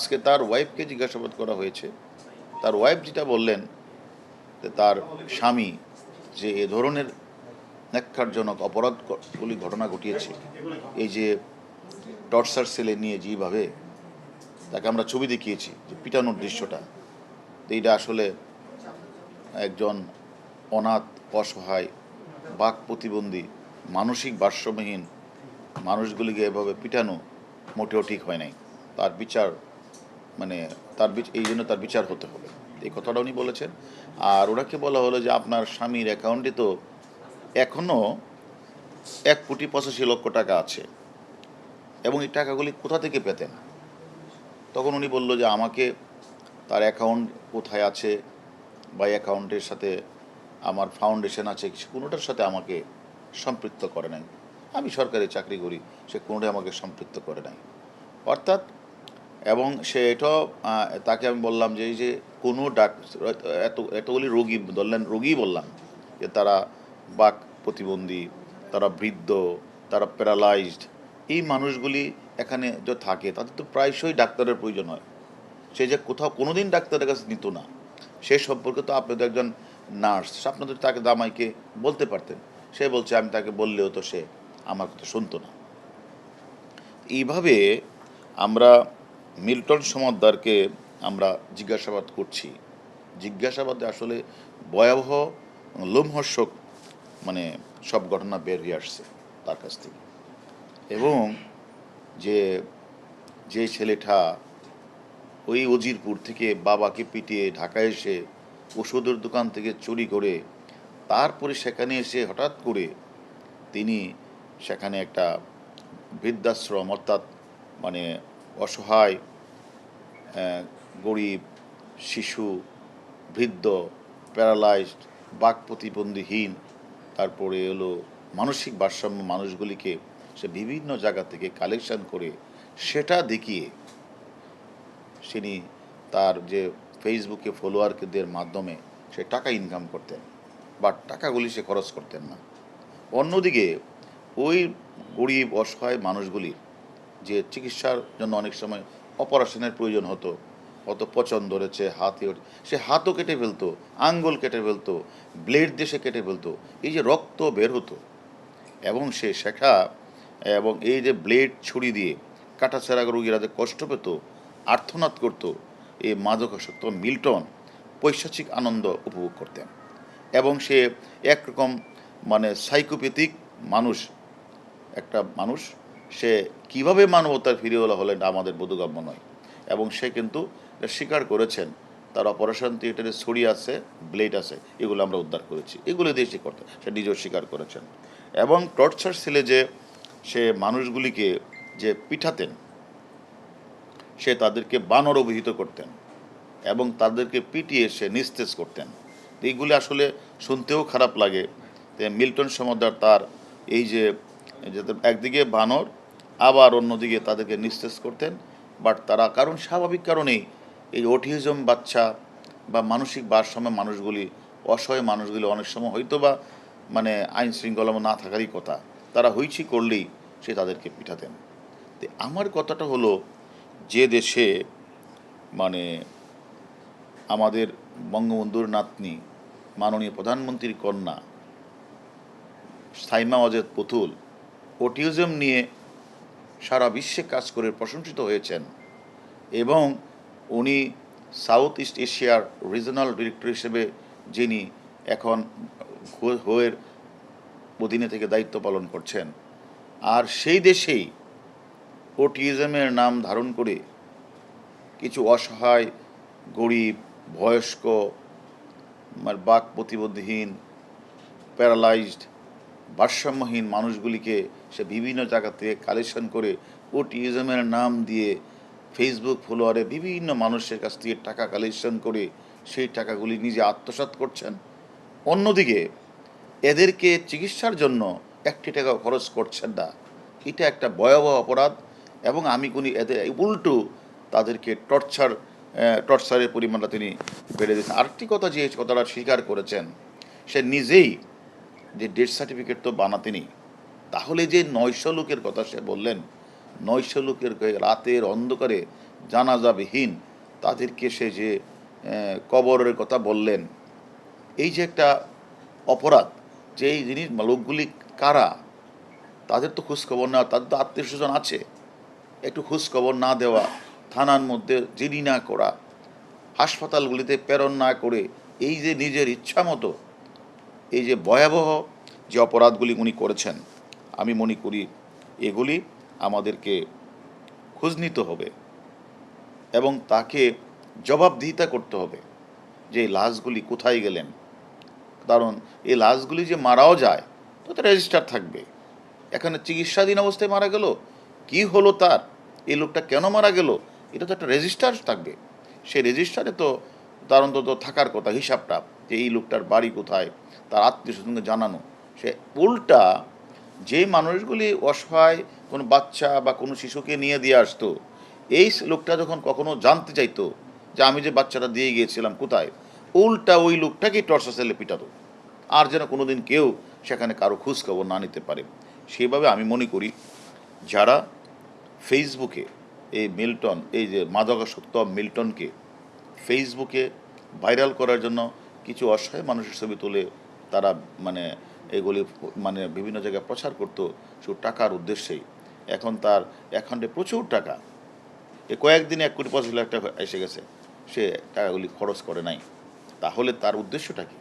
আজকে তার ওয়াইফকে জিজ্ঞাসাবাদ করা হয়েছে। তার ওয়াইফ যেটা বললেন তার স্বামী যে এ ধরনের ন্যাক্কারজনক অপরাধগুলি ঘটনা ঘটিয়েছে, এই যে টর্চার সেলে নিয়ে যেভাবে তাকে আমরা ছবি দেখিয়েছি, যে পিটানোর দৃশ্যটা, তো এইটা আসলে একজন অনাথ, অসহায়, বাক প্রতিবন্ধী, মানসিক ভারসাম্যহীন মানুষগুলিকে এভাবে পিটানো মোটেও ঠিক হয় নাই। তার বিচার মানে তার এই জন্য তার বিচার হতে হবে। এই কথাটা উনি বলেছেন। আর ওনাকে বলা হলো যে আপনার স্বামীর অ্যাকাউন্টে তো এখনও এক কোটি পঁচাশি লক্ষ টাকা আছে এবং এই টাকাগুলি কোথা থেকে পেতেন? তখন উনি বলল যে আমাকে তার অ্যাকাউন্ট কোথায় আছে বা অ্যাকাউন্টের সাথে আমার ফাউন্ডেশন আছে কোনোটার সাথে আমাকে সম্পৃক্ত করে নাই। আমি সরকারি চাকরি করি, সে কোনোটাই আমাকে সম্পৃক্ত করে নাই। অর্থাৎ এবং সে এটাও তাকে আমি বললাম যে এই যে কোনো ডাক, এত, এতগুলি রোগী ধরলেন রোগী বললাম যে তারা বাক প্রতিবন্ধী, তারা বৃদ্ধ, তারা প্যারালাইজড এই মানুষগুলি এখানে যে থাকে, তাদের তো প্রায়শই ডাক্তারের প্রয়োজন হয়। সে যে কোথাও কোনো দিন ডাক্তারের কাছে নিত না। সে সম্পর্কে তো আপনি তো একজন নার্স, আপনাদের তাকে দামাইকে বলতে পারতেন। সে বলছে, আমি তাকে বললেও তো সে আমার কথা শুনতো না। এইভাবে আমরা মিল্টন সমাদ্দারকে আমরা জিজ্ঞাসাবাদ করছি। জিজ্ঞাসাবাদে আসলে ভয়াবহ লোমহর্ষক মানে সব ঘটনা বের হয়ে আসছে তার কাছ থেকে। এবং যে যে ছেলেটা ওই অজিরপুর থেকে বাবাকে পিটিয়ে ঢাকায় এসে ওষুধের দোকান থেকে চুরি করে তারপরে সেখানে এসে হঠাৎ করে তিনি সেখানে একটা বৃদ্ধাশ্রম অর্থাৎ মানে অসহায় গরিব, শিশু, বৃদ্ধ, প্যারালাইজড, বাক প্রতিবন্ধীহীন, তারপরে এলো মানসিক ভারসাম্য মানুষগুলিকে সে বিভিন্ন জায়গা থেকে কালেকশন করে সেটা দেখিয়ে তিনি তার যে ফেসবুকে ফলোয়ারদের মাধ্যমে সে টাকা ইনকাম করতেন, বা টাকাগুলি সে খরচ করতেন না। অন্যদিকে ওই গরিব, অসহায় মানুষগুলির যে চিকিৎসার জন্য অনেক সময় অপারেশনের প্রয়োজন হতো হয়তো পচন ধরেছে, হাতে সে হাতও কেটে ফেলতো, আঙ্গুল কেটে ফেলতো, ব্লেড সে কেটে ফেলতো, এই যে রক্ত বের হতো। এবং সে শেখা, এবং এই যে ব্লেড ছুরি দিয়ে কাটাছেড়া রোগীরা যে কষ্ট পেত আর্থনাদ করত এই মাদকাসক্ত মিল্টন পৈশাচিক আনন্দ উপভোগ করতেন। এবং সে একরকম মানে সাইকোপ্যাথিক মানুষ, একটা মানুষ সে কীভাবে মানবতার ফিরিওয়ালা হলেন আমাদের বোধগম্য নয়। এবং সে কিন্তু স্বীকার করেছেন, তার অপারেশন থিয়েটারে ছড়ি আছে, ব্লেড আছে, এগুলো আমরা উদ্ধার করেছি। এগুলো দিয়ে সে করতে সে নিজেও স্বীকার করেছেন। এবং টর্চার সেলে যে সে মানুষগুলিকে যে পিঠাতেন, সে তাদেরকে বানর অভিহিত করতেন এবং তাদেরকে পিটিয়ে সে নিস্তেজ করতেন। এইগুলি আসলে শুনতেও খারাপ লাগে। মিল্টন সমদ্দার তার এই যে একদিকে বানর আবার অন্যদিকে তাদেরকে নিস্তেজ করতেন। বাট তারা কারণ স্বাভাবিক কারণেই এই অটিজম বাচ্চা বা মানসিক ভারসাম্য মানুষগুলি, অসহায় মানুষগুলি অনেক সময় হয়তো বা মানে আইন শৃঙ্খলা না থাকারই কথা। তারা হইচি করলেই সে তাদেরকে পিঠাতেন তো আমার কথাটা হলো যে দেশে মানে আমাদের বঙ্গবন্ধুর নাতনি, মাননীয় প্রধানমন্ত্রীর কন্যা, সাইমা ওয়াজেদ পুতুল, অটিজম নিয়ে সারা বিশ্বে কাজ করে প্রশংসিত হয়েছেন এবং উনি সাউথ ইস্ট এশিয়ার রিজনাল ডিরেক্টর হিসেবে যিনি এখন হোয়ের অধীনে থেকে দায়িত্ব পালন করছেন। আর সেই দেশেই ওটিজমের নাম ধারণ করে কিছু অসহায়, গরিব, বয়স্ক বাক প্রতিবন্ধীহীন প্যারালাইজড ভারসাম্যহীন মানুষগুলিকে সে বিভিন্ন জায়গা থেকে কালেকশন করে ওটিজমের নাম দিয়ে ফেসবুক ফলোয়ারে বিভিন্ন মানুষের কাছ থেকে টাকা কালেকশন করে সেই টাকাগুলি নিজে আত্মসাৎ করছেন। অন্যদিকে এদেরকে চিকিৎসার জন্য একটি টাকা খরচ করছেন না। এটা একটা ভয়াবহ অপরাধ এবং আমি কোন এদের উল্টো তাদেরকে টর্চার টর্চারের পরিমাণটা তিনি বেড়ে দিয়েছেন। আরেকটি কথা যে কথাটা স্বীকার করেছেন, সে নিজেই যে ডেথ সার্টিফিকেট তো বানাতেনি, তাহলে যে নয়শো লোকের কথা সে বললেন, নয়শো লোকের রাতের অন্ধকারে জানাজাবিহীন তাদেরকে সে যে কবরের কথা বললেন, এই যে একটা অপরাধ, যে এই জিনিস, লোকগুলি কারা? তাদের তো খোঁজখবর নেওয়া, তাদের তো আত্মীয় স্বজন আছে। একটু খোঁজখবর না দেওয়া, থানার মধ্যে জিডি না করা, হাসপাতালগুলিতে প্রেরণ না করে, এই যে নিজের ইচ্ছা মতো এই যে ভয়াবহ যে অপরাধগুলি উনি করেছেন, আমি মনে করি এগুলি আমাদেরকে খোঁজ নিতে হবে এবং তাকে জবাবদিহিতা করতে হবে যে এই লাশগুলি কোথায় গেলেন। কারণ এই লাশগুলি যে মারাও যায়, তো তো রেজিস্টার থাকবে। এখানে চিকিৎসাধীন অবস্থায় মারা গেল, কি হলো তার? এই লোকটা কেন মারা গেল? এটা তো একটা রেজিস্টার থাকবে। সেই রেজিস্টারে তো তার অন্তত থাকার কথা, হিসাবটা। যে এই লোকটার বাড়ি কোথায়, তার আত্মীয় স্বজনকে জানানো, সে উল্টা যে মানুষগুলি অসহায়, কোনো বাচ্চা বা কোনো শিশুকে নিয়ে দিয়ে আসতো, এই লোকটা যখন কখনো জানতে চাইতো যে আমি যে বাচ্চাটা দিয়ে গিয়েছিলাম কোথায়, উল্টা ওই লোকটাকেই টর্চা সেলে পিটাতো। আর যেন কোনোদিন কেউ সেখানে কারও খোঁজখবর না নিতে পারে। সেভাবে আমি মনে করি, যারা ফেসবুকে এই মিল্টন, এই যে মাদকাসক্ত মিল্টনকে ফেসবুকে ভাইরাল করার জন্য কিছু অসহায় মানুষের ছবি তুলে তারা মানে এগুলি মানে বিভিন্ন জায়গায় প্রচার করতো শুধু টাকার উদ্দেশ্যেই। এখন তার অ্যাকাউন্টে প্রচুর টাকা। এ কয়েকদিনে এক কোটি পঁচিশ লাখ টাকা এসে গেছে। সে টাকাগুলি খরচ করে নাই। তাহলে তার উদ্দেশ্যটা কি?